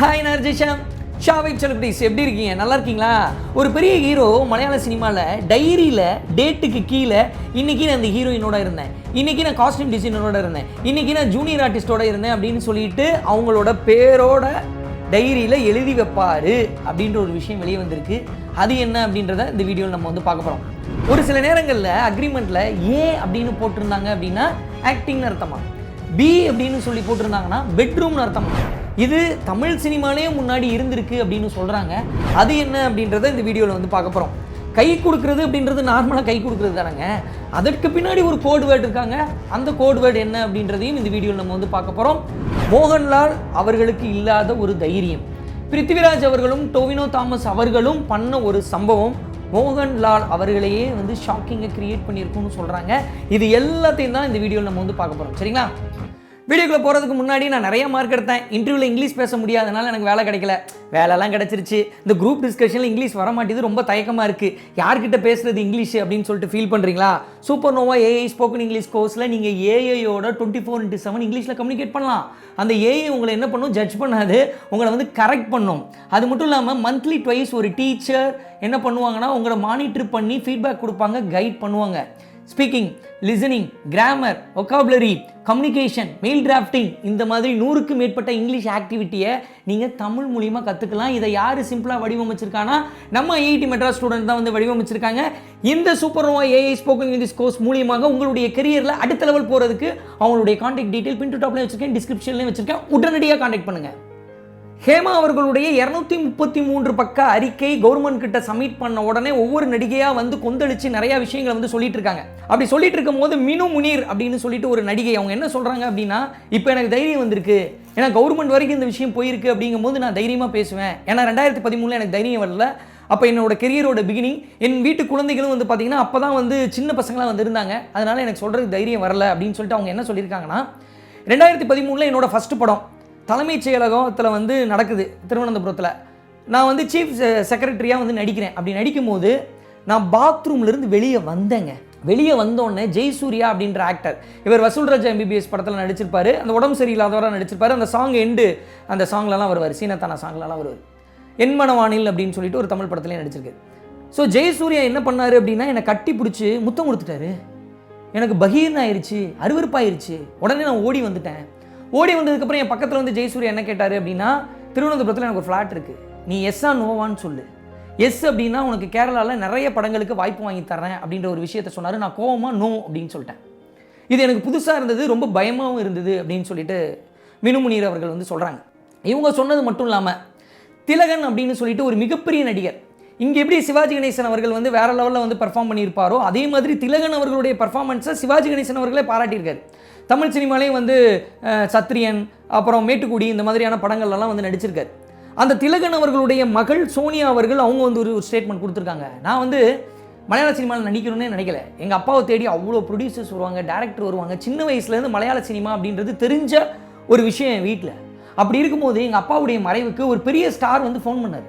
Hi நர்ஜிஷம் ஷாவை celebrities எப்படி இருக்கீங்க? நல்லா இருக்கீங்களா? ஒரு பெரிய ஹீரோ மலையாள சினிமாவில் டைரியில் டேட்டுக்கு கீழே இன்னைக்கு நான் இந்த ஹீரோயினோட இருந்தேன். இன்றைக்கி நான் காஸ்டியூம் டிசைனரோட இருந்தேன். இன்றைக்கி நான் ஜூனியர் ஆர்டிஸ்டோட இருந்தேன் அப்படின்னு சொல்லிட்டு அவங்களோட பேரோட டைரியில் எழுதி வைப்பார் அப்படின்ற ஒரு விஷயம் வெளியே வந்திருக்கு. அது என்ன அப்படின்றத இந்த வீடியோவில் நம்ம வந்து பார்க்க போகிறோம் ஒரு சில நேரங்களில் அக்ரிமெண்ட்டில் ஏ அப்படின்னு போட்டிருந்தாங்க அப்படின்னா ஆக்டிங்னு அர்த்தமா? பி அப்படின்னு சொல்லி போட்டிருந்தாங்கன்னா பெட்ரூம்னு அர்த்தமா? இது தமிழ் சினிமாலே முன்னாடி இருந்திருக்கு அப்படின்னு சொல்கிறாங்க அது என்ன அப்படின்றத இந்த வீடியோவில் வந்து பார்க்க போகிறோம் கை கொடுக்குறது அப்படின்றது நார்மலாக கை கொடுக்குறது தானேங்க. அதற்கு பின்னாடி ஒரு கோட் வேர்டு இருக்காங்க. அந்த கோட் வேர்டு என்ன அப்படின்றதையும் இந்த வீடியோவில் நம்ம வந்து பார்க்க போகிறோம் மோகன்லால் அவர்களுக்கு இல்லாத ஒரு தைரியம். பிருத்திவிராஜ் அவர்களும் டோவினோ தாமஸ் அவர்களும் பண்ண ஒரு சம்பவம் மோகன்லால் அவர்களையே வந்து ஷாக்கிங்கை கிரியேட் பண்ணியிருக்கும்னு சொல்கிறாங்க இது எல்லாத்தையும் தான் இந்த வீடியோவில் நம்ம வந்து பார்க்க போகிறோம் சரிங்களா? வீடியோக்குள்ளே போகிறதுக்கு முன்னாடி நான் நிறைய மார்க் எடுத்தேன். இன்டர்வியூவில் இங்கிலீஷ் பேச முடியாதனால எனக்கு வேலை கிடைக்கல. வேலைலாம் கிடச்சிருச்சு. இந்த குரூப் டிஸ்கஷனில் இங்கிலீஷ் வர மாட்டேது ரொம்ப தயக்கமாக இருக்குது யார்கிட்ட பேசுகிறது இங்கிலீஷ் அப்படின்னு சொல்லிட்டு ஃபீல் பண்ணுறீங்களா Super Nova AI spoken English கோர்ஸில் நீங்கள் ஏஐயோட டுவெண்ட்டி ஃபோர் இன்ட்டு செவன் இங்கிலீஷில் கம்யூனிகேட் பண்ணலாம். அந்த ஏஐ உங்களை என்ன பண்ணும்? ஜட்ஜ் பண்ணாது. உங்களை வந்து கரெக்ட் பண்ணும். அது மட்டும் இல்லாமல் மந்த்லி ட்வைஸ் ஒரு டீச்சர் என்ன பண்ணுவாங்கன்னா உங்களை மானிட்டர் பண்ணி ஃபீட்பேக் கொடுப்பாங்க கைட் பண்ணுவாங்க. Speaking listening grammar vocabulary communication mail drafting இந்த மாதிரி நூறுக்கு மேற்பட்ட இங்கிலீஷ் ஆக்டிவிட்டியை நீங்கள் தமிழ் மூலியமாக கற்றுக்கலாம் இதை யார் சிம்பிளாக வடிவமைச்சிருக்கானா? நம்ம ஐஐடி மெட்ராஸ் ஸ்டூடெண்ட் தான் வந்து வடிவமைச்சிருக்காங்க. இந்த super Nova AI spoken English course மூலியமாக உங்களுடைய கெரியரில் அடுத்த லெவல் போகிறதுக்கு அவங்களுடைய காண்டாக்ட் டீட்டெயில் பின் டு டாப்லேயும் வச்சுருக்கேன் டிஸ்கிரிப்ஷன்லேயும் வச்சிருக்கேன். உடனடியாக காண்டாக்ட் பண்ணுங்கள் ஹேமா அவர்களுடைய இரநூத்தி முப்பத்தி மூன்று பக்க அறிக்கை கவர்மெண்ட் கிட்ட சப்மிட் பண்ண உடனே ஒவ்வொரு நடிகையாக வந்து கொந்தளிச்சு நிறைய விஷயங்களை வந்து சொல்லிட்டு இருக்காங்க. அப்படி சொல்லிட்டு இருக்கும் போது மினு முனீர் அப்படின்னு சொல்லிட்டு ஒரு நடிகை அவங்க என்ன சொல்றாங்க அப்படின்னா இப்போ எனக்கு தைரியம் வந்திருக்கு. ஏன்னா கவர்மெண்ட் வரைக்கும் இந்த விஷயம் போயிருக்கு. அப்படிங்கும் போது நான் தைரியமாக பேசுவேன். ஏன்னா ரெண்டாயிரத்தி பதிமூணுல எனக்கு தைரியம் வரல. அப்போ என்னோட கெரியரோட பிகினிங் என் வீட்டு குழந்தைகளும் வந்து பார்த்தீங்கன்னா அப்போ தான் வந்து சின்ன பசங்களாம் வந்து இருந்தாங்க. அதனால எனக்கு சொல்கிறதுக்கு தைரியம் வரல அப்படின்னு சொல்லிட்டு அவங்க என்ன சொல்லியிருக்காங்கன்னா ரெண்டாயிரத்தி பதிமூணில் என்னோட ஃபஸ்ட்டு படம். தலைமைச் செயலகத்தில் வந்து நடக்குது திருவனந்தபுரத்தில். நான் வந்து சீஃப் செக்ரட்டரியாக வந்து நடிக்கிறேன். அப்படி நடிக்கும்போது நான் பாத்ரூம்லேருந்து வெளியே வந்தேங்க. வெளியே வந்தோடனே ஜெய்சூர்யா அப்படின்ற ஆக்டர் இவர் வசூல்ராஜ் எம்பிபிஎஸ் படத்தில் நடிச்சிருப்பாரு. அந்த உடம்பு சரியில்லாதவராக நடிச்சிருப்பார். அந்த சாங் எண்டு அந்த சாங்லலாம் வருவார். சீனத்தானா சாங்லலாம் வருவார். என் மனவானில் அப்படின்னு சொல்லிட்டு ஒரு தமிழ் படத்துலேயே நடிச்சிருக்கு ஸோ ஜெயசூர்யா என்ன பண்ணார் அப்படின்னா என்னை கட்டி பிடிச்சி முத்தம் கொடுத்துட்டாரு. எனக்கு பகீர்னு ஆயிடுச்சு அருவருப்பாயிருச்சு. உடனே நான் ஓடி வந்துட்டேன். ஓடி வந்ததுக்கப்புறம் என் பக்கத்தில் வந்து ஜெயசூர்யா என்ன கேட்டார் அப்படின்னா திருவனந்தபுரத்தில் எனக்கு ஒரு ஃப்ளாட் இருக்குது நீ எஸ்ஸா நோவான்னு சொல்லு. எஸ் அப்படின்னா உனக்கு கேரளாவில் நிறைய படங்களுக்கு வாய்ப்பு வாங்கி தரேன் அப்படின்ற ஒரு விஷயத்த சொன்னார். நான் கோவமாக நோ அப்படின்னு சொல்லிட்டேன். இது எனக்கு புதுசாக இருந்தது ரொம்ப பயமாகவும் இருந்தது அப்படின்னு சொல்லிட்டு மினுமுனீர் அவர்கள் வந்து சொல்கிறாங்க இவங்க சொன்னது மட்டும் இல்லாமல் திலகன் அப்படின்னு சொல்லிட்டு ஒரு மிகப்பெரிய நடிகர். இங்கே எப்படி சிவாஜி கணேசன் அவர்கள் வந்து வேற லெவலில் வந்து பெர்ஃபார்ம் பண்ணியிருப்பாரோ அதே மாதிரி திலகன் அவர்களுடைய பர்ஃபார்மன்ஸை சிவாஜி கணேசன் அவர்களே பாராட்டியிருக்காரு. தமிழ் சினிமாலேயும் வந்து சத்ரியன் அப்புறம் மேட்டுக்குடி இந்த மாதிரியான படங்கள்லாம் வந்து நடிச்சிருக்காரு. அந்த திலகன் அவர்களுடைய மகள் சோனியா அவர்கள் அவங்க வந்து ஒரு ஸ்டேட்மெண்ட் கொடுத்துருக்காங்க. நான் வந்து மலையாள சினிமாவில் நடிக்கணும்னே நினைக்கல. எங்கள் அப்பாவை தேடி அவ்வளோ ப்ரொடியூசர்ஸ் வருவாங்க டேரக்டர் வருவாங்க. சின்ன வயசுலேருந்து மலையாள சினிமா அப்படின்றது தெரிஞ்ச ஒரு விஷயம் என் வீட்டில். அப்படி இருக்கும்போது எங்கள் அப்பாவுடைய மறைவுக்கு ஒரு பெரிய ஸ்டார் வந்து ஃபோன் பண்ணார்.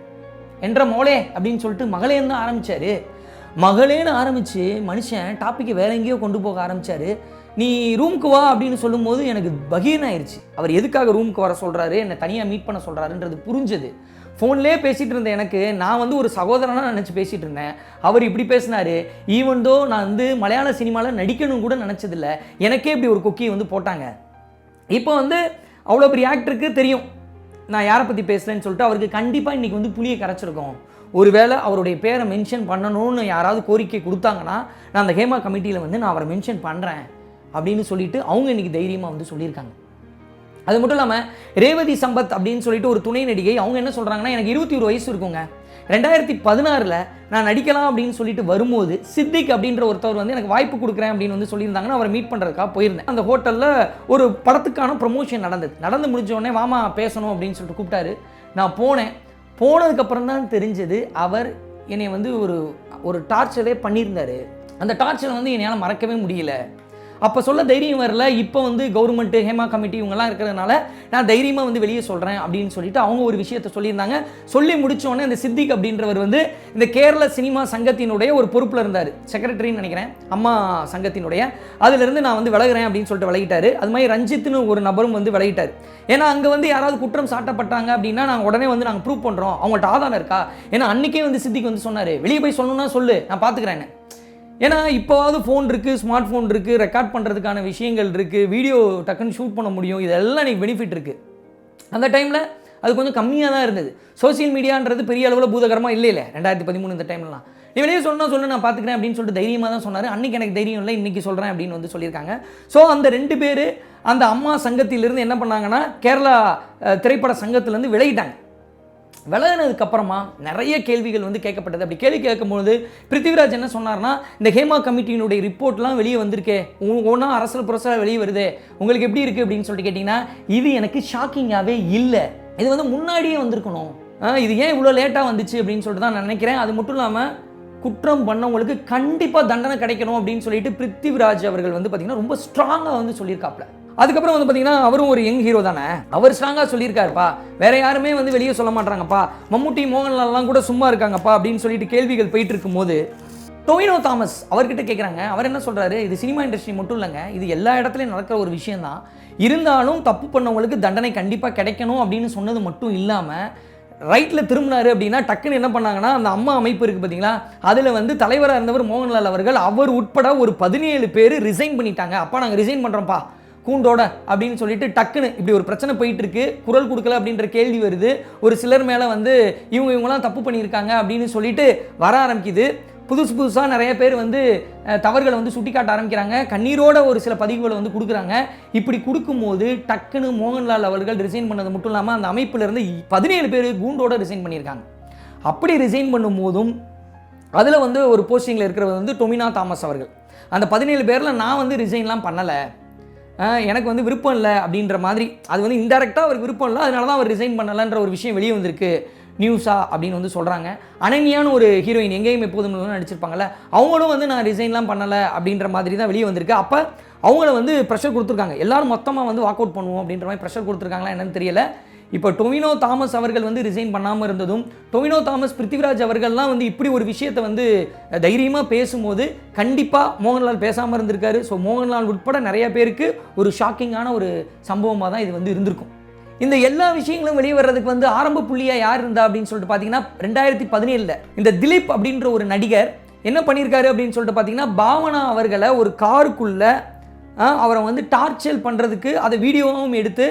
என்ற மோளே அப்படின்னு சொல்லிட்டு மகளேன்னு தான் ஆரம்பிச்சாரு. மகளேன்னு ஆரம்பித்து மனுஷன் டாப்பிக்கை வேற எங்கேயோ கொண்டு போக ஆரம்பிச்சாரு. நீ ரூமுக்கு வா அப்படின்னு சொல்லும்போது எனக்கு பகீர்னு ஆயிடுச்சு அவர் எதுக்காக ரூமுக்கு வர சொல்கிறாரு என்னை தனியாக மீட் பண்ண சொல்கிறாருன்றது புரிஞ்சது. ஃபோன்லேயே பேசிகிட்டு இருந்த எனக்கு நான் வந்து ஒரு சகோதரனாக நினச்சி பேசிகிட்டு இருந்தேன். அவர் இப்படி பேசினாரு. ஈவன் தோ நான் வந்து மலையாள சினிமாவில் நடிக்கணும் கூட நினச்சதில்ல எனக்கே இப்படி ஒரு கொக்கியை வந்து போட்டாங்க. இப்போ வந்து அவ்வளோ பெரிய ஆக்டருக்கு தெரியும். நான் யாரை பற்றி பேசுகிறேன்னு சொல்லிட்டு அவருக்கு கண்டிப்பாக இன்றைக்கி வந்து புளியை கரைச்சிருக்கோம். ஒருவேளை அவருடைய பேரை மென்ஷன் பண்ணணும்னு யாராவது கோரிக்கை கொடுத்தாங்கன்னா நான் அந்த ஹேமா கமிட்டியில் வந்து நான் அவரை மென்ஷன் பண்ணுறேன் அப்படின்னு சொல்லிட்டு அவங்க இன்றைக்கி தைரியமாக வந்து சொல்லியிருக்காங்க. அது மட்டும் இல்லாமல் ரேவதி சம்பத் அப்படின்னு சொல்லிட்டு ஒரு துணை நடிகை அவங்க என்ன சொல்கிறாங்கன்னா எனக்கு இருபத்தி ஒரு வயசு இருக்குங்க. ரெண்டாயிரத்தி பதினாறில் நான் நடிக்கலாம் அப்படின்னு சொல்லிட்டு வரும்போது சித்திக் அப்படின்ற ஒருத்தவர் வந்து எனக்கு வாய்ப்பு கொடுக்குறேன் அப்படின்னு வந்து சொல்லியிருந்தாங்கன்னா அவரை மீட் பண்ணுறதுக்காக போயிருந்தேன். அந்த ஹோட்டலில் ஒரு படத்துக்கான ப்ரொமோஷன் நடந்தது. நடந்து முடிஞ்ச உடனே வாமா பேசணும் அப்படின்னு சொல்லிட்டு கூப்பிட்டாரு. நான் போனேன். போனதுக்கப்புறம் தான் தெரிஞ்சது அவர் என்னை வந்து ஒரு ஒரு டார்ச்சரே பண்ணியிருந்தாரு. அந்த டார்ச்சரை வந்து என்னால் மறக்கவே முடியல. அப்போ சொல்ல தைரியம் வரல. இப்போ வந்து கவர்மெண்ட் ஹேமா கமிட்டி இவங்கெல்லாம் இருக்கிறதுனால நான் தைரியமாக வந்து வெளியே சொல்கிறேன் அப்படின்னு சொல்லிட்டு அவங்க ஒரு விஷயத்த சொல்லியிருந்தாங்க. சொல்லி முடித்தோடனே இந்த சித்திக் அப்படின்றவர் வந்து இந்த கேரள சினிமா சங்கத்தினுடைய ஒரு பொறுப்பில் இருந்தார். செக்ரட்டரின்னு நினைக்கிறேன். அம்மா சங்கத்தினுடைய. அதுலேருந்து நான் வந்து விலகிறேன் அப்படின்னு சொல்லிட்டு விலகிட்டாரு. அது மாதிரி ரஞ்சித்னு ஒரு நபரும் வந்து விலகிட்டார். ஏன்னா அங்கே வந்து யாராவது குற்றம் சாட்டப்பட்டாங்க அப்படின்னா நாங்கள் உடனே வந்து நாங்கள் ப்ரூவ் பண்ணுறோம் அவங்கள்ட்ட ஆதாரம் இருக்கா? ஏன்னா அன்றைக்கே வந்து சித்திக் வந்து சொன்னார். வெளியே போய் சொல்லணும்னா சொல்லு. நான் பார்த்துக்கிறேன்னு ஏன்னா இப்போவாவது ஃபோன் இருக்குது ஸ்மார்ட் ஃபோன் இருக்குது ரெக்கார்ட் பண்ணுறதுக்கான விஷயங்கள் இருக்குது வீடியோ டக்குன்னு ஷூட் பண்ண முடியும் இதெல்லாம் எனக்கு பெனிஃபிட் இருக்குது அந்த டைமில் அது கொஞ்சம் கம்மியாக தான் இருந்தது. சோஷியல் மீடியான்றது பெரிய அளவில் பூதகரமாக இல்லை இல்லை ரெண்டாயிரத்தி பதிமூணு இந்த டைம்லாம் நீ வெளியே சொன்னா சொல்லு நான் பார்த்துக்கிறேன் அப்படின்னு சொல்லிட்டு தைரியமாக தான் சொன்னார். அன்றைக்கி எனக்கு தைரியம் இல்லை இன்றைக்கி சொல்கிறேன் அப்படின்னு வந்து சொல்லியிருக்காங்க. ஸோ அந்த ரெண்டு பேர் அந்த அம்மா சங்கத்திலிருந்து என்ன பண்ணாங்கன்னா கேரளா திரைப்பட சங்கத்திலேருந்து விலகிட்டாங்க. விலகினதுக்கு அப்புறமா நிறைய கேள்விகள் வந்து கேட்கப்பட்டது. அப்படி கேள்வி கேட்கும்போது பிருத்திவிராஜ் என்ன சொன்னார்னா இந்த ஹேமா கமிட்டியினுடைய ரிப்போர்ட்லாம் வெளியே வந்திருக்கே. ஒன்றா அரசல் புரசல் வெளியே வருது. உங்களுக்கு எப்படி இருக்குது அப்படின்னு சொல்லிட்டு கேட்டிங்கன்னா இது எனக்கு ஷாக்கிங்காகவே இல்லை. இது வந்து முன்னாடியே வந்திருக்கணும். இது ஏன் இவ்வளோ லேட்டாக வந்துச்சு? அப்படின்னு சொல்லிட்டு தான் நான் நினைக்கிறேன். அது மட்டும் இல்லாமல் குற்றம் பண்ணவங்களுக்கு கண்டிப்பாக தண்டனை கிடைக்கணும் அப்படின்னு சொல்லிட்டு பிருத்திவிராஜ் அவர்கள் வந்து பார்த்திங்கன்னா ரொம்ப ஸ்ட்ராங்காக வந்து சொல்லியிருக்காப்ல. அதுக்கப்புறம் வந்து பார்த்தீங்கன்னா அவரும் ஒரு யங் ஹீரோ தானே. அவர் ஸ்ட்ராங்காக சொல்லியிருக்காருப்பா. வேற யாருமே வந்து வெளியே சொல்ல மாட்டாங்கப்பா மம்முட்டி மோகன்லால்லாம் கூட சும்மா இருக்காங்கப்பா அப்படின்னு சொல்லிட்டு கேள்விகள் போயிட்டு இருக்கும்போது டொவினோ தாமஸ் அவர்கிட்ட கேட்குறாங்க அவர் என்ன சொல்கிறாரு இது சினிமா இண்டஸ்ட்ரி மட்டும் இல்லைங்க. இது எல்லா இடத்துலையும் நடக்கிற ஒரு விஷயந்தான் இருந்தாலும் தப்பு பண்ணவங்களுக்கு தண்டனை கண்டிப்பாக கிடைக்கணும் அப்படின்னு சொன்னது மட்டும் இல்லாமல் ரைட்டில் திரும்பினார் அப்படின்னா டக்குன்னு என்ன பண்ணாங்கன்னா அந்த அம்மா அமைப்பு இருக்குது பார்த்தீங்களா அதில் வந்து தலைவராக இருந்தவர் மோகன்லால் அவர்கள். அவர் உட்பட ஒரு பதினேழு பேர் ரிசைன் பண்ணிட்டாங்க. அப்பா நாங்கள் ரிசைன் பண்ணுறோம்ப்பா கூண்டோட அப்படின்னு சொல்லிட்டு டக்குன்னு இப்படி ஒரு பிரச்சனை போயிட்டு இருக்கு குரல் கொடுக்கல அப்படின்ற கேள்வி வருது. ஒரு சிலர் மேலே வந்து இவங்க இவங்களாம் தப்பு பண்ணியிருக்காங்க அப்படின்னு சொல்லிட்டு வர ஆரம்பிக்குது. புதுசு புதுசாக நிறைய பேர் வந்து தவறுகளை வந்து சுட்டி காட்ட ஆரம்பிக்கிறாங்க. கண்ணீரோட ஒரு சில பதிவுகளை வந்து கொடுக்குறாங்க. இப்படி கொடுக்கும்போது டக்குன்னு மோகன்லால் அவர்கள் ரிசைன் பண்ணது மட்டும் இல்லாமல் அந்த அமைப்பிலிருந்து பதினேழு பேர் கூண்டோட ரிசைன் பண்ணியிருக்காங்க. அப்படி ரிசைன் பண்ணும்போதும் அதில் வந்து ஒரு போஸ்டிங்கில் இருக்கிறவர் வந்து டொமினா தாமஸ் அவர்கள். அந்த பதினேழு பேரில் நான் வந்து ரிசைன்லாம் பண்ணலை. எனக்கு வந்து விருப்பம் இல்லை அப்படின்ற மாதிரி அது வந்து இன்டெரக்டாக அவருக்கு விருப்பம் இல்லை அதனால தான் அவர் ரிசைன் பண்ணலைன்ற ஒரு விஷயம் வெளியே வந்திருக்கு நியூஸா அப்படின்னு வந்து சொல்கிறாங்க அனன்யான்னு ஒரு ஹீரோயின் எங்கேயும் எப்போதும் நடிச்சிருப்பாங்கல்ல அவங்களும் வந்து நான் ரிசைன்லாம் பண்ணலை அப்படின்ற மாதிரி தான் வெளியே வந்திருக்கு. அப்போ அவங்கள வந்து ப்ரெஷர் கொடுத்துருக்காங்க. எல்லாரும் மொத்தமாக வந்து வாக் அவுட் பண்ணுவோம் அப்படின்ற மாதிரி ப்ரெஷர் கொடுத்துருக்காங்களா என்னன்னு தெரியல. இப்போ டொவினோ தாமஸ் அவர்கள் வந்து ரிசைன் பண்ணாமல் இருந்ததும் டொவினோ தாமஸ் பிருத்திவிராஜ் அவர்கள்லாம் வந்து இப்படி ஒரு விஷயத்தை வந்து தைரியமாக பேசும்போது கண்டிப்பாக மோகன்லால் பேசாமல் இருந்திருக்காரு. ஸோ மோகன்லால் உட்பட நிறைய பேருக்கு ஒரு ஷாக்கிங்கான ஒரு சம்பவமாக தான் இது வந்து இருந்திருக்கும். இந்த எல்லா விஷயங்களும் வெளியே வர்றதுக்கு வந்து ஆரம்ப புள்ளியாக யார் இருந்தா அப்படின்னு சொல்லிட்டு பார்த்தீங்கன்னா ரெண்டாயிரத்தி பதினேழில் இந்த திலீப் அப்படின்ற ஒரு நடிகர் என்ன பண்ணியிருக்காரு அப்படின்னு சொல்லிட்டு பார்த்தீங்கன்னா பாவனா அவர்களை ஒரு காருக்குள்ளே அவரை வந்து டார்ச்சர் பண்ணுறதுக்கு அதை வீடியோவும் எடுத்து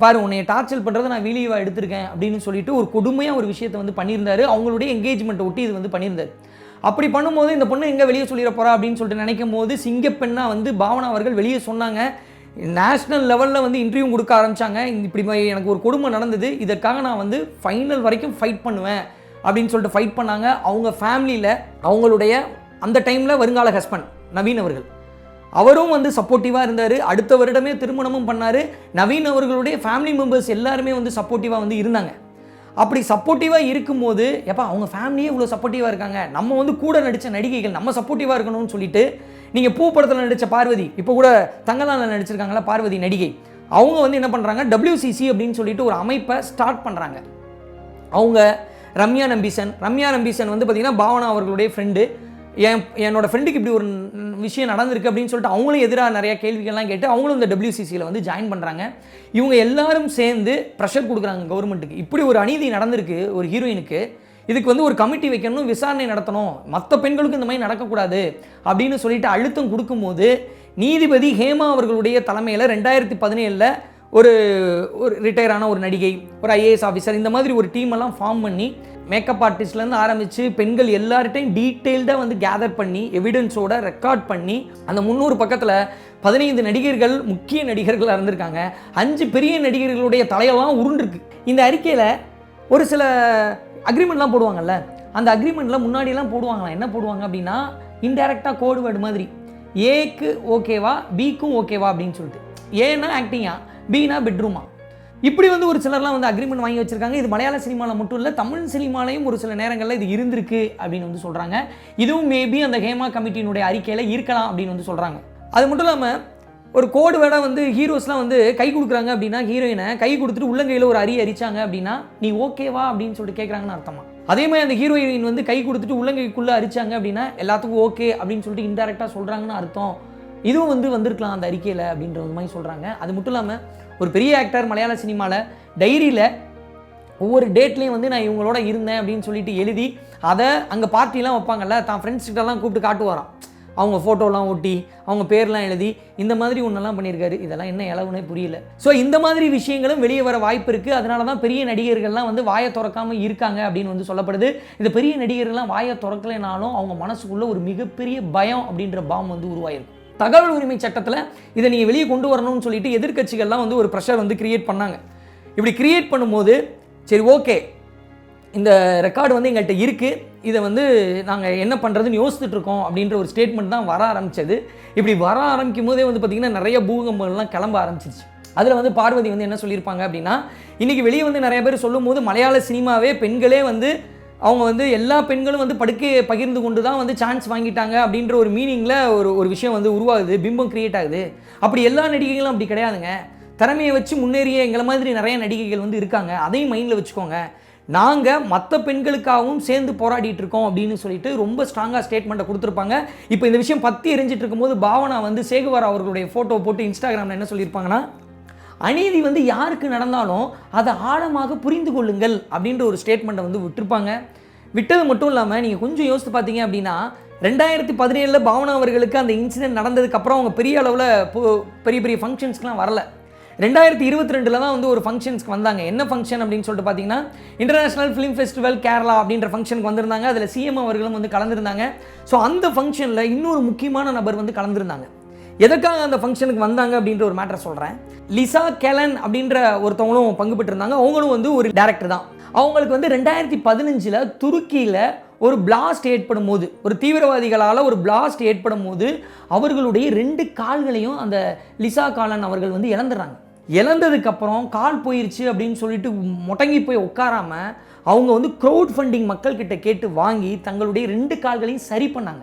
பாரு உன்னை டார்ச்சர் பண்ணுறதை நான் வீடியோவாக எடுத்திருக்கேன் அப்படின்னு சொல்லிட்டு ஒரு கொடுமையாக ஒரு விஷயத்தை வந்து பண்ணியிருந்தாரு. அவங்களுடைய என்கேஜ்மெண்ட்டை ஒட்டி இது வந்து பண்ணியிருந்தாரு. அப்படி பண்ணும்போது இந்த பொண்ணு எங்கே வெளியே சொல்லிட போகிறா அப்படின்னு சொல்லிட்டு நினைக்கும் போது சிங்கப்பெண்ணாக வந்து பாவனா அவர்கள் வெளியே சொன்னாங்க. நேஷ்னல் லெவலில் வந்து இன்டர்வியூ கொடுக்க ஆரம்பித்தாங்க இப்படி எனக்கு ஒரு கொடுமை நடந்தது. இதற்காக நான் வந்து ஃபைனல் வரைக்கும் ஃபைட் பண்ணுவேன் அப்படின்னு சொல்லிட்டு ஃபைட் பண்ணாங்க. அவங்க ஃபேமிலியில் அவங்களுடைய அந்த டைமில் வருங்கால ஹஸ்பண்ட் நவீன் அவர்கள். அவரும் வந்து சப்போர்ட்டிவாக இருந்தார். அடுத்த வருடமே திருமணமும் பண்ணார். நவீன் அவர்களுடைய ஃபேமிலி மெம்பர்ஸ் எல்லாருமே வந்து சப்போர்ட்டிவாக வந்து இருந்தாங்க. அப்படி சப்போர்ட்டிவாக இருக்கும்போது எப்பா அவங்க ஃபேமிலியே இவ்வளோ சப்போர்ட்டிவாக இருக்காங்க. நம்ம வந்து கூட நடித்த நடிகைகள் நம்ம சப்போர்ட்டிவாக இருக்கணும்னு சொல்லிட்டு நீங்கள் பூ படத்தில் நடித்த பார்வதி இப்போ கூட தங்கலானில் நடிச்சிருக்காங்களா பார்வதி நடிகை. அவங்க வந்து என்ன பண்ணுறாங்க டபிள்யூசிசி அப்படின்னு சொல்லிட்டு ஒரு அமைப்பை ஸ்டார்ட் பண்ணுறாங்க அவங்க ரம்யா நம்பீசன். ரம்யா நம்பீசன் வந்து பார்த்திங்கன்னா பாவனா அவர்களுடைய ஃப்ரெண்டு என் என்னோடய ஃப்ரெண்டுக்கு இப்படி ஒரு விஷயம் நடந்திருக்கு அப்படின்னு சொல்லிட்டு அவங்களும் எதிராக நிறையா கேள்விகள்லாம் கேட்டு அவங்களும் இந்த டபிள்யூசிசியில் வந்து ஜாயின் பண்ணுறாங்க இவங்க எல்லாரும் சேர்ந்து ப்ரெஷர் கொடுக்குறாங்க கவர்மெண்ட்டுக்கு இப்படி ஒரு அநீதி நடந்திருக்கு ஒரு ஹீரோயினுக்கு இதுக்கு வந்து ஒரு கமிட்டி வைக்கணும் விசாரணை நடத்தணும். மற்ற பெண்களுக்கு இந்த மாதிரி நடக்கக்கூடாது அப்படின்னு சொல்லிட்டு அழுத்தம் கொடுக்கும்போது நீதிபதி ஹேமா அவர்களுடைய தலைமையில் ரெண்டாயிரத்தி பதினேழில் ஒரு ஒரு ரிட்டையரான ஒரு நடிகை ஒரு ஐஏஎஸ் ஆஃபீஸர் இந்த மாதிரி ஒரு டீம் எல்லாம் ஃபார்ம் பண்ணி மேக்கப் ஆர்டிஸ்ட்லேருந்து ஆரம்பித்து பெண்கள் எல்லார்ட்டையும் டீட்டெயில்டாக வந்து கேதர் பண்ணி எவிடன்ஸோட ரெக்கார்ட் பண்ணி அந்த முந்நூறு பக்கத்தில் பதினைந்து நடிகர்கள் முக்கிய நடிகர்களாக இருந்திருக்காங்க. அஞ்சு பெரிய நடிகர்களுடைய தலையெல்லாம் உருண்டிருக்கு. இந்த அறிக்கையில் ஒரு சில அக்ரிமெண்ட்லாம் போடுவாங்கல்ல? அந்த அக்ரிமெண்ட்டில் முன்னாடியெல்லாம் போடுவாங்களாம் என்ன போடுவாங்க அப்படின்னா இன்டெரக்டாக கோடு வேர்டு மாதிரி. ஏக்கு ஓகேவா பிக்கும் ஓகேவா அப்படின்னு சொல்லிட்டு. ஏன்னா ஆக்டிங்கா பினா பெட்ரூமா இப்படி வந்து ஒரு சிலர்லாம் வந்து அக்ரிமெண்ட் வாங்கி வச்சிருக்காங்க. இது மலையாள சினிமாவில் மட்டும் இல்லை தமிழ் சினிமாலையும் ஒரு சில நேரங்களில் இது இருந்திருக்கு அப்படின்னு வந்து சொல்கிறாங்க இதுவும் மேபி அந்த ஹேமா கமிட்டியினுடைய அறிக்கையில் இருக்கலாம் அப்படின்னு வந்து சொல்கிறாங்க அது மட்டும் இல்லாமல் ஒரு கோடு வேட வந்து ஹீரோஸ்லாம் வந்து கை கொடுக்குறாங்க அப்படின்னா ஹீரோயினை கை கொடுத்துட்டு உள்ளங்கையில் ஒரு அரிய அரிச்சாங்க அப்படின்னா நீ ஓகேவா அப்படின்னு சொல்லிட்டு கேட்குறாங்கன்னு அர்த்தமா? அதே மாதிரி அந்த ஹீரோயின் வந்து கை கொடுத்துட்டு உள்ளங்கைக்குள்ளே அரிச்சாங்க அப்படின்னா எல்லாத்துக்கும் ஓகே அப்படின்னு சொல்லிட்டு இன்டெரக்டாக சொல்கிறாங்கன்னு அர்த்தம். இதுவும் வந்து வந்திருக்கலாம் அந்த அறிக்கையில் அப்படின்ற மாதிரி சொல்கிறாங்க அது மட்டும் இல்லாமல் ஒரு பெரிய ஆக்டர் மலையாள சினிமாவில் டைரியில் ஒவ்வொரு டேட்லேயும் வந்து நான் இவங்களோட இருந்தேன் அப்படின்னு சொல்லிட்டு எழுதி அதை அங்கே பார்ட்டிலாம் வைப்பாங்கல்ல தான் ஃப்ரெண்ட்ஸ்கிட்டலாம் கூப்பிட்டு காட்டுவாராம். அவங்க ஃபோட்டோலாம் ஒட்டி அவங்க பேர்லாம் எழுதி இந்த மாதிரி ஒன்றெல்லாம் பண்ணியிருக்காரு. இதெல்லாம் என்ன இளவுனே புரியல. ஸோ இந்த மாதிரி விஷயங்களும் வெளியே வர வாய்ப்பு இருக்குது அதனால தான் பெரிய நடிகர்கள்லாம் வந்து வாயை திறக்காமல் இருக்காங்க அப்படின்னு வந்து சொல்லப்படுது. இந்த பெரிய நடிகர்கள்லாம் வாயை திறக்கலைனாலும் அவங்க மனசுக்குள்ளே ஒரு மிகப்பெரிய பயம் அப்படின்ற பாம் வந்து உருவாயிருக்கும். தகவல் உரிமை சட்டத்தில் இதை நீங்கள் வெளியே கொண்டு வரணும்னு சொல்லிட்டு எதிர்க்கட்சிகள்லாம் வந்து ஒரு ப்ரெஷர் வந்து கிரியேட் பண்ணாங்க. இப்படி கிரியேட் பண்ணும்போது சரி ஓகே இந்த ரெக்கார்டு வந்து எங்கள்கிட்ட இருக்குது இதை வந்து நாங்கள் என்ன பண்ணுறதுன்னு யோசிச்சுட்டு இருக்கோம் அப்படின்ற ஒரு ஸ்டேட்மெண்ட் தான் வர ஆரம்பிச்சது. இப்படி வர ஆரம்பிக்கும் போதே வந்து பார்த்திங்கன்னா நிறைய பூகம்பங்கள்லாம் கிளம்ப ஆரம்பிச்சிச்சு அதில் வந்து பார்வதி வந்து என்ன சொல்லியிருப்பாங்க அப்படின்னா இன்றைக்கி வெளியே வந்து நிறைய பேர் சொல்லும்போது மலையாள சினிமாவே பெண்களே வந்து அவங்க வந்து எல்லா பெண்களும் வந்து படுக்கையை பகிர்ந்து கொண்டு தான் வந்து சான்ஸ் வாங்கிட்டாங்க அப்படின்ற ஒரு மீனிங்கில் ஒரு ஒரு விஷயம் வந்து உருவாகுது பிம்பம் கிரியேட் ஆகுது. அப்படி எல்லா நடிகைகளும் அப்படி கிடையாதுங்க. திறமையை வச்சு முன்னேறிய எங்களை மாதிரி நிறைய நடிகைகள் வந்து இருக்காங்க. அதையும் மைண்டில் வச்சுக்கோங்க. நாங்கள் மற்ற பெண்களுக்காகவும் சேர்ந்து போராடிட்டு இருக்கோம் அப்படின்னு சொல்லிட்டு ரொம்ப ஸ்ட்ராங்காக ஸ்டேட்மெண்ட்டை கொடுத்துருப்பாங்க. இப்போ இந்த விஷயம் பற்றி எரிஞ்சிட்டு இருக்கும்போது பாவனா வந்து சேகுவார் அவர்களுடைய ஃபோட்டோ போட்டு இன்ஸ்டாகிராமில் என்ன சொல்லியிருப்பாங்கன்னா அநீதி வந்து யாருக்கு நடந்தாலும் அதை ஆழமாக புரிந்து கொள்ளுங்கள் அப்படின்ற ஒரு ஸ்டேட்மெண்ட்டை வந்து விட்டுருப்பாங்க. விட்டது மட்டும் இல்லாமல் நீங்கள் கொஞ்சம் யோசித்து பார்த்தீங்க அப்படின்னா ரெண்டாயிரத்தி பதினேழில் பாவனா அவர்களுக்கு அந்த இன்சிடென்ட் நடந்ததுக்கப்புறம் அவங்க பெரிய அளவில் பெரிய பெரிய ஃபங்க்ஷன்ஸ்க்குலாம் வரல. ரெண்டாயிரத்தி இருபத்தி ரெண்டில் தான் வந்து ஒரு ஃபங்க்ஷன்ஸ்க்கு வந்தாங்க. என்ன ஃபங்க்ஷன் அப்படின்னு சொல்லிட்டு பார்த்தீங்கன்னா இன்டர்நேஷனல் ஃபிலிம் ஃபெஸ்டிவல் கேரளா அப்படின்ற ஃபங்க்ஷனுக்கு வந்திருந்தாங்க. அதில் சிஎம் அவர்களும் வந்து கலந்துருந்தாங்க. ஸோ அந்த ஃபங்க்ஷனில் இன்னொரு முக்கியமான நபர் வந்து கலந்துருந்தாங்க. எதற்காக அந்த ஃபங்க்ஷனுக்கு வந்தாங்க அப்படின்ற ஒரு மேட்டர் சொல்கிறேன் லிசா கெலன் அப்படின்ற ஒருத்தவங்களும் பங்கு பெற்றிருந்தாங்க அவங்களும் வந்து ஒரு டேரக்டர் தான். அவங்களுக்கு வந்து ரெண்டாயிரத்தி பதினஞ்சில் துருக்கியில் ஒரு பிளாஸ்ட் ஏற்படும் போது ஒரு தீவிரவாதிகளால் ஒரு பிளாஸ்ட் ஏற்படும் போது அவர்களுடைய ரெண்டு கால்களையும் அந்த லிசா காலன் அவர்கள் வந்து இழந்துடுறாங்க. இழந்ததுக்கப்புறம் கால் போயிருச்சு அப்படின்னு சொல்லிட்டு முடங்கி போய் உட்காராமல் அவங்க வந்து க்ரௌட் ஃபண்டிங் மக்கள்கிட்ட கேட்டு வாங்கி தங்களுடைய ரெண்டு கால்களையும் சரி பண்ணாங்க.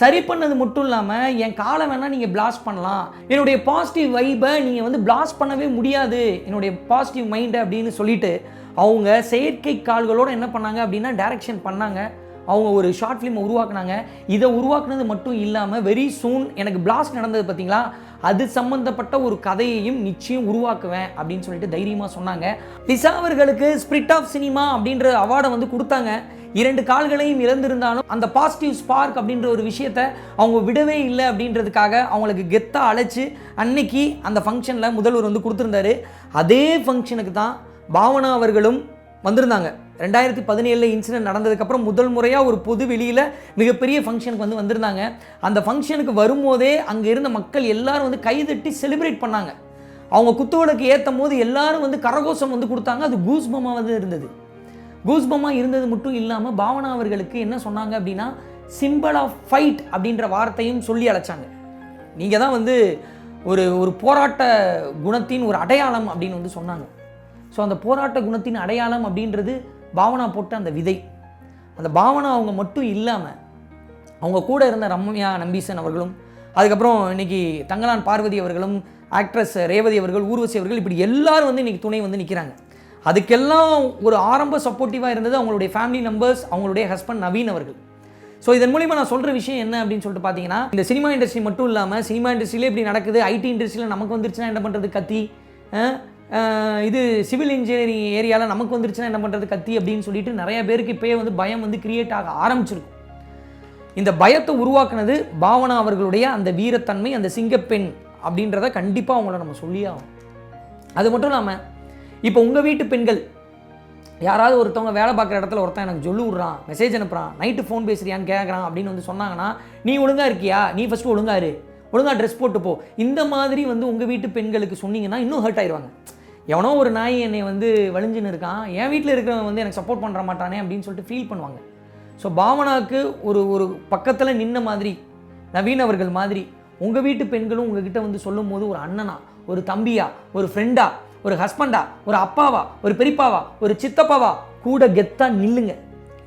சரி பண்ணது மட்டும் இல்லாமல் என் காலை வேணால் நீங்கள் பிளாஸ்ட் பண்ணலாம். என்னுடைய பாசிட்டிவ் வைபை நீங்கள் வந்து பிளாஸ்ட் பண்ணவே முடியாது. என்னுடைய பாசிட்டிவ் மைண்டை அப்படின்னு சொல்லிட்டு அவங்க செயற்கை கால்களோடு என்ன பண்ணாங்க அப்படின்னா டைரக்ஷன் பண்ணாங்க. அவங்க ஒரு ஷார்ட் ஃபிலிம் உருவாக்குனாங்க. இதை உருவாக்குனது மட்டும் இல்லாமல் வெரி சூன் எனக்கு பிளாஸ்ட் நடந்தது பார்த்தீங்களா அது சம்பந்தப்பட்ட ஒரு கதையையும் நிச்சயம் உருவாக்குவேன் அப்படின்னு சொல்லிட்டு தைரியமாக சொன்னாங்க. லிசா அவர்களுக்கு ஸ்பிரிட் ஆஃப் சினிமா அப்படின்ற அவார்டை வந்து கொடுத்தாங்க. இரண்டு கால்களையும் இழந்திருந்தாலும் அந்த பாசிட்டிவ் ஸ்பார்க் அப்படின்ற ஒரு விஷயத்த அவங்க விடவே இல்லை அப்படின்றதுக்காக அவங்களுக்கு கெத்தாக அழைச்சி அன்னைக்கு அந்த ஃபங்க்ஷனில் முதல்வர் வந்து கொடுத்துருந்தாரு. அதே ஃபங்க்ஷனுக்கு தான் பாவனா அவர்களும் வந்திருந்தாங்க. ரெண்டாயிரத்தி பதினேழில் இன்சிடென்ட் நடந்ததுக்கப்புறம் முதல் முறையாக ஒரு பொது வெளியில் மிகப்பெரிய ஃபங்க்ஷனுக்கு வந்து வந்திருந்தாங்க. அந்த ஃபங்க்ஷனுக்கு வரும்போதே அங்கே இருந்த மக்கள் எல்லாரும் வந்து கைதட்டி செலிப்ரேட் பண்ணாங்க. அவங்க குத்துவிளக்கு ஏற்றும் போது எல்லாரும் வந்து கரகோஷம் வந்து கொடுத்தாங்க. அது கூஸ்பமாக வந்து இருந்தது. கூஸ்பமாக இருந்தது மட்டும் இல்லாமல் பாவனா அவர்களுக்கு என்ன சொன்னாங்க அப்படின்னா சிம்பிள் ஆஃப் ஃபைட் அப்படின்ற வார்த்தையும் சொல்லி அழைச்சாங்க. நீங்கள் தான் வந்து ஒரு ஒரு போராட்ட குணத்தின் ஒரு அடையாளம் அப்படின்னு வந்து சொன்னாங்க. ஸோ அந்த போராட்ட குணத்தின் அடையாளம் அப்படின்றது பாவனா போட்ட அந்த விதை. அந்த பாவனா அவங்க மட்டும் இல்லாமல் அவங்க கூட இருந்த ரம்யா நம்பீசன் அவர்களும் அதுக்கப்புறம் இன்னைக்கு தங்கலான் பார்வதி அவர்களும் ஆக்ட்ரஸ் ரேவதி அவர்கள் ஊர்வசி அவர்கள் இப்படி எல்லாரும் வந்து இன்றைக்கி துணை வந்து நிற்கிறாங்க அதுக்கெல்லாம் ஒரு ஆரம்ப சப்போர்ட்டிவாக இருந்தது அவங்களுடைய ஃபேமிலி நம்பர்ஸ் அவங்களுடைய ஹஸ்பண்ட் நவீன் அவர்கள். ஸோ இதன் மூலிமா நான் சொல்கிற விஷயம் என்ன அப்படின்னு சொல்லிட்டு பார்த்தீங்கன்னா இந்த சினிமா இண்டஸ்ட்ரி மட்டும் இல்லாமல் சினிமா இண்டஸ்ட்ரியிலே இப்படி நடக்குது ஐடி இண்டஸ்ட்ரியில் நமக்கு வந்துருச்சுன்னா என்ன பண்ணுறது கத்தி? இது சிவில் இன்ஜினியரிங் ஏரியாவில் நமக்கு வந்துருச்சுன்னா என்ன பண்ணுறது கத்தி அப்படின்னு சொல்லிட்டு நிறைய பேருக்கு இப்போயே வந்து பயம் வந்து கிரியேட் ஆக ஆரம்பிச்சிருக்கும். இந்த பயத்தை உருவாக்குனது பாவனா அவர்களுடைய அந்த வீரத்தன்மை அந்த சிங்கப்பெண் அப்படின்றத கண்டிப்பாக அவங்கள நம்ம சொல்லியே ஆகும் அது மட்டும் இல்லாமல் இப்போ உங்கள் வீட்டு பெண்கள் யாராவது ஒருத்தவங்க வேலை பார்க்குற இடத்துல ஒருத்தன் எனக்கு சொல்லி விட்றான் மெசேஜ் அனுப்புகிறான் நைட்டு ஃபோன் பேசுறியான்னு கேட்குறான் அப்படின்னு வந்து சொன்னாங்கன்னா நீ ஒழுங்கா இருக்கியா? நீ ஃபஸ்ட்டு ஒழுங்காரு ஒழுங்காக ட்ரெஸ் போட்டு போ. இந்த மாதிரி வந்து உங்கள் வீட்டு பெண்களுக்கு சொன்னீங்கன்னா இன்னும் ஹர்ட் ஆயிடுவாங்க எவனோ ஒரு நாய் என்னை வந்து வலிஞ்சுன்னு இருக்கான். என் வீட்டில் இருக்கிறவன் வந்து எனக்கு சப்போர்ட் பண்ணுற மாட்டானே அப்படின்னு சொல்லிட்டு ஃபீல் பண்ணுவாங்க. ஸோ பாவனாவுக்கு ஒரு ஒரு பக்கத்தில் நின்ன மாதிரி நவீன் அவர்கள் மாதிரி உங்கள் வீட்டு பெண்களும் உங்ககிட்ட வந்து சொல்லும் போது ஒரு அண்ணனா ஒரு தம்பியா ஒரு ஃப்ரெண்டா ஒரு ஹஸ்பண்டா ஒரு அப்பாவா ஒரு பெரியப்பாவா ஒரு சித்தப்பாவா கூட கெத்தாக நில்லுங்க.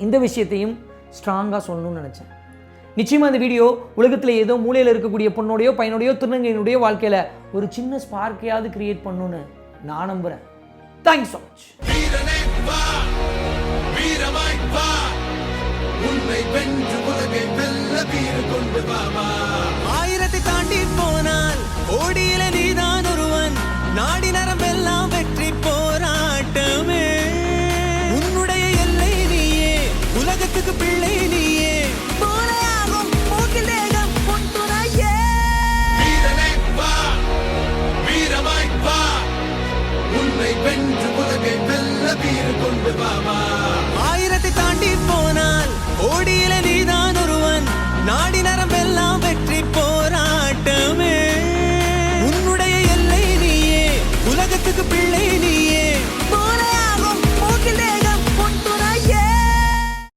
இந்த விஷயத்தையும் ஸ்ட்ராங்காக சொல்லணும்னு நினச்சேன். நிச்சயமாக இந்த வீடியோ உலகத்தில் ஏதோ மூலையில் இருக்கக்கூடிய பொண்ணோடையோ பையனுடையோ திருநங்கையினுடைய வாழ்க்கையில் ஒரு சின்ன ஸ்பார்க்கையாவது கிரியேட் பண்ணுன்னு நான் நம்புகிறேன் தேங்க்யூ ஸோ மச் ஆயிரத்தை தாண்டி போனால் ஓடியில நீதான் ஒருவன். நாடினர் நாடி